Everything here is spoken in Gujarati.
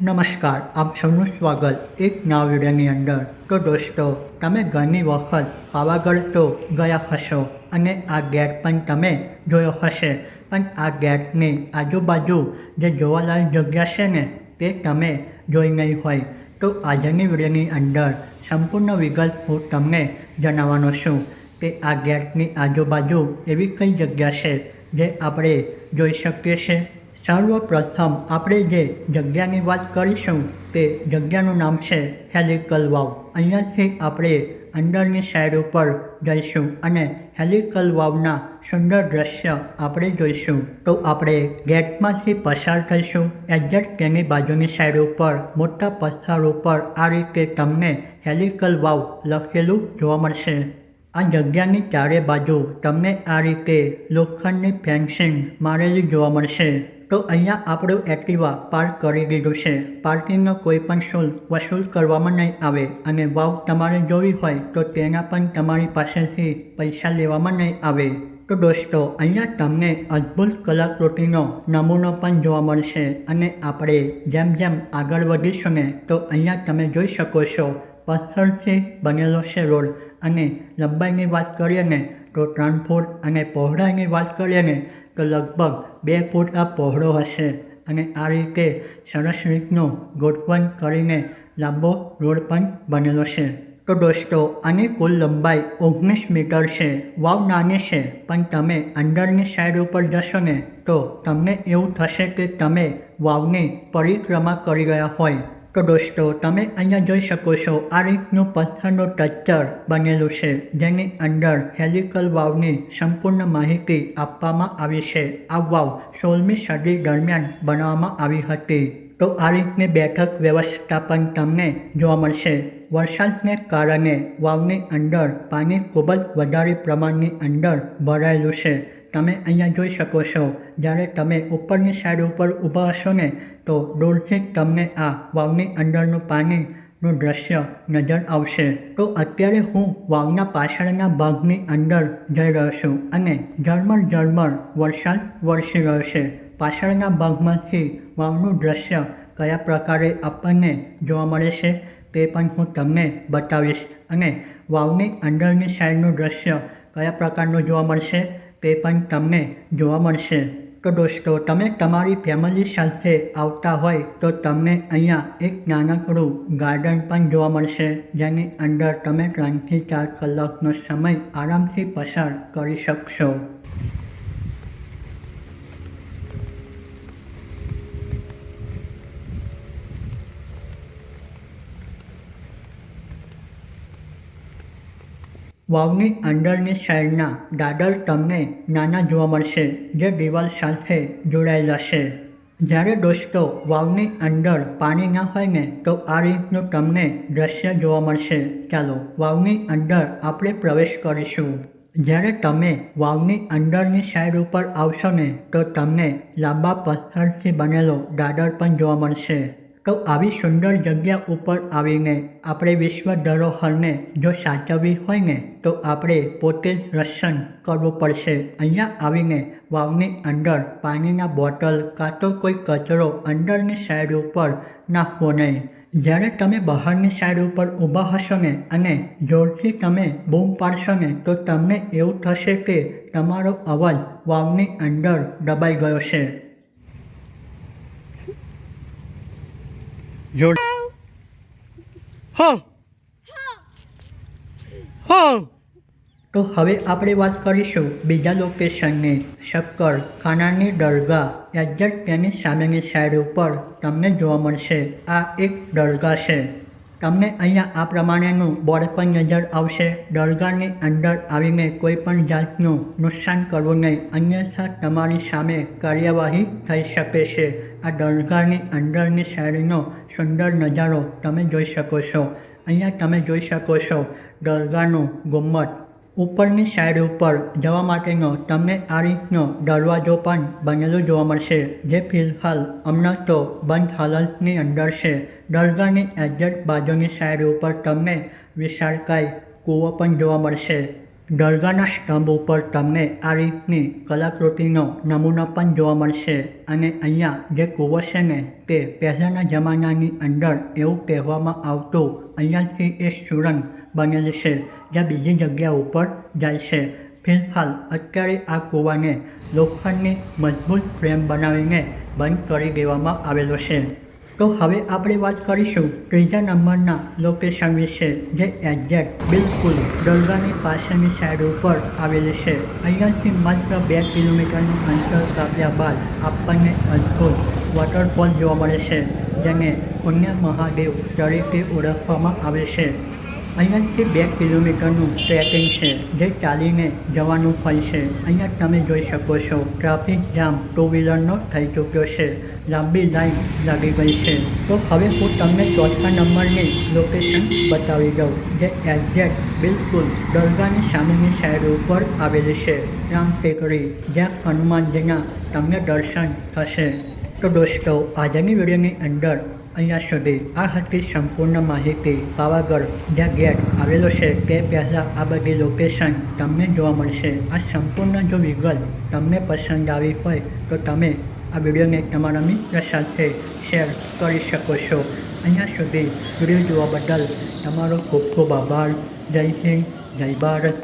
નમસ્કાર, આપ સૌનું સ્વાગત એક નવા વિડીયોની અંદર. તો દોસ્તો, તમે ઘણી વખત પાવાગઢ તો ગયા હશો અને આ ગેટ પણ તમે જોયો હશે. પણ આ ગેટની આજુબાજુ જે જોવાલાયક જગ્યા છે ને, તે તમે જોઈ નહીં હોય. તો આજની વિડીયોની અંદર સંપૂર્ણ વિગત હું તમને જણાવવાનો છું કે આ ગેટની આજુબાજુ એવી કઈ જગ્યા છે જે આપણે જોઈ શકીએ છીએ? સર્વપ્રથમ આપણે જે જગ્યાની વાત કરીશું તે જગ્યાનું નામ છે હેલિકલ વાવ અહીંયાથી આપણે અંદરની સાઈડ ઉપર જઈશું અને હેલિકલ વાવના સુંદર દ્રશ્ય આપણે જોઈશું. તો આપણે ગેટમાંથી પસાર થઈશું. એક્ઝેક્ટ તેની બાજુની સાઈડ ઉપર, મોટા પથ્થર ઉપર આ રીતે તમને હેલિકલ વાવ લખેલું જોવા મળશે. આ જગ્યાની ચારે બાજુ તમને આ રીતે લોખંડની ફેન્સિંગ મારેલી જોવા મળશે. તો અહીંયા આપણું એક્ટિવા પાર્ક કરી દીધું છે. પાર્કિંગનો કોઈ પણ શુલ્ક વસૂલ કરવામાં નહીં આવે અને વાવ તમારે જોવી હોય તો તેના પણ તમારી પાસેથી પૈસા લેવામાં નહીં આવે. તો દોસ્તો, અહીંયા તમને અદ્ભુત કલાકૃતિનો નમૂનો પણ જોવા મળશે અને આપણે જેમ જેમ આગળ વધીશું ને, તો અહીંયા તમે જોઈ શકો છો પથ્થરથી બનેલો છે રોડ. અને લંબાઈની વાત કરીએ ને, તો ત્રણ ફૂટ અને પહોળાઈની વાત કરીએ ને તો લગભગ બે ફૂટ આ પહોળો હશે અને આ રીતે સરસ રીતનું ગોઠવણ કરીને લાંબો રોડ પણ બનેલો છે. તો દોસ્તો, આની કુલ લંબાઈ ઓગણીસ મીટર છે. વાવ નાની છે, પણ તમે અંદરની સાઈડ ઉપર જશો ને, તો તમને એવું થશે કે તમે વાવની પરિક્રમા કરી ગયા હોય. તો દોસ્તો તમે અહીંયા જોઈ શકો છો, આ રીતનું પથ્થરનું ટચર બનેલું છે, જેની અંદર હેલિકલ વાવની સંપૂર્ણ માહિતી આપવામાં આવી છે. આ વાવ સોળમી સદી દરમિયાન બનાવવામાં આવી હતી. તો આ રીતની બેઠક વ્યવસ્થા પણ તમને જોવા મળશે. વરસાદને કારણે વાવની અંદર પાણી ખૂબ જ વધારે પ્રમાણની અંદર ભરાયેલું છે. તમે અહીંયા જોઈ શકો છો. જ્યારે તમે ઉપરની સાઈડ ઉપર ઊભા હશો ને, તો દૂરથી તમને આ વાવની અંદરનું પાણીનું દ્રશ્ય નજર આવશે. તો અત્યારે હું વાવના પાછળના ભાગની અંદર જઈ રહ્યો છું અને ઝરમર ઝરમર વરસાદ વરસી રહ્યો છે. પાછળના ભાગમાંથી વાવનું દ્રશ્ય કયા પ્રકારે આપણને જોવા મળે છે તે પણ હું તમને બતાવીશ. અને વાવની અંદરની સાઈડનું દ્રશ્ય કયા પ્રકારનું જોવા મળશે? તે પણ તમને જોવા મળશે. તો દોસ્તો, તમે તમારી ફેમિલી સાથે આવતા હોય તો તમને અહીંયા એક નાનકડું ગાર્ડન પણ જોવા મળશે, જેની અંદર તમે ત્રણથી ચાર કલાકનો સમય આરામથી પસાર કરી શકશો. વાવની અંદરની સાઈડના દાદર તમને નાના જોવા મળશે, જે દિવાલ સાથે જોડાયેલા છે. જ્યારે દોસ્તો, વાવની અંદર પાણી ના હોય ને, તો આ રીતનું તમને દ્રશ્ય જોવા મળશે. ચાલો, વાવની અંદર આપણે પ્રવેશ કરીશું. જ્યારે તમે વાવની અંદરની સાઈડ ઉપર આવશો ને, તો તમને લાંબા પથ્થરથી બનેલો દાદર પણ જોવા મળશે. તો આવી સુંદર જગ્યા ઉપર આવીને આપણે વિશ્વ ધરોહરને જો સાચવવી હોય ને, તો આપણે પોતે જ રક્ષણ કરવું પડશે. અહીંયા આવીને વાવની અંદર પાણીના બોટલ કાં તો કોઈ કચરો અંદરની સાઈડ ઉપર નાખવો નહીં. જ્યારે તમે બહારની સાઈડ ઉપર ઊભા હશો ને અને જોરથી તમે બૂમ પાડશો ને, તો તમને એવું થશે કે તમારો અવાજ વાવની અંદર દબાઈ ગયો છે. હા. તો હવે આપણે વાત કરીશું બીજા લોકેશનની શક્કર, ખાનાની દરગાહ એક્ઝેક્ટ તેની સામેની સાઈડ ઉપર તમને જોવા મળશે. આ એક દરગાહ છે. તમને અહીંયા આ પ્રમાણેનું બોર્ડ પણ નજર આવશે. દરગાહની અંદર આવીને કોઈ પણ જાતનું નુકસાન કરવું નહીં. અન્યથા તમારી સામે કાર્યવાહી થઈ શકે છે. આ દરગાહની અંદરની સાઈડનો સુંદર નજારો તમે જોઈ શકો છો. અહીંયા તમે જોઈ શકો છો દરગાહનું ગુમ્મટ. ઉપરની સાઈડ ઉપર જવા માટેનો તમને આ રીતનો દરવાજો પણ બનેલો જોવા મળશે, જે ફિલહાલ હમણાં તો બંધ હાલતની અંદર છે. દરગાહની એક્ઝેક્ટ બાજુની સાઈડ ઉપર તમને વિશાળકાય કૂવો પણ જોવા મળશે. દરગાહના સ્તંભ ઉપર તમને આ રીતની કલાકૃતિનો નમૂનો પણ જોવા મળશે અને અહીંયા જે કૂવો છે ને, તે પહેલાંના જમાનાની અંદર એવું કહેવામાં આવતું અહીંયાથી એ સુરંગ બનેલી છે જે બીજી જગ્યા ઉપર જાય છે. ફિલહાલ, અત્યારે આ કૂવાને લોખંડની મજબૂત ફ્રેમ બનાવીને બંધ કરી દેવામાં આવેલો છે. તો હવે આપણે વાત કરીશું ત્રીજા નંબરના લોકેશન વિશે, જે એક્ઝેક્ટ બિલકુલ દરગાહની પાછળની સાઈડ ઉપર આવેલી છે. અહીંયાથી માત્ર બે કિલોમીટરનું અંતર કાપ્યા બાદ આપણને અદ્ભુત વોટરફોલ જોવા મળે છે, જેને પુણ્ય મહાદેવ તરીકે ઓળખવામાં આવે છે. અહીંયાથી બે કિલોમીટરનું ટ્રેકિંગ છે, જે ચાલીને જવાનું ફળ છે. અહીંયા તમે જોઈ શકો છો, ટ્રાફિક જામ ટુ વ્હીલરનો થઈ ચૂક્યો છે, લાંબી લાઈન લાગી ગઈ છે. તો હવે હું તમને ચોથા નંબરની લોકેશન બતાવી દઉં, જે એક્ઝેક્ટ બિલકુલ દરગાહની સામેની સાઈડ ઉપર આવેલી છે રામ ટેકરી જ્યાં હનુમાનજીના તમને દર્શન થશે. તો દોસ્તો આજની વિડીયોની અંદર અહીંયા સુધી આ હતી સંપૂર્ણ માહિતી. પાવાગઢ જ્યાં ગેટ આવેલો છે તે પહેલાં આ બધી લોકેશન તમને જોવા મળશે. આ સંપૂર્ણ જો વિગત તમને પસંદ આવી હોય તો તમે આ વિડીયોને તમારા મિત્ર સાથે શેર કરી શકો છો. અહીંયા સુધી વીડિયો જોવા બદલ તમારો ખૂબ ખૂબ આભાર. જય હિન્દ, જય ભારત.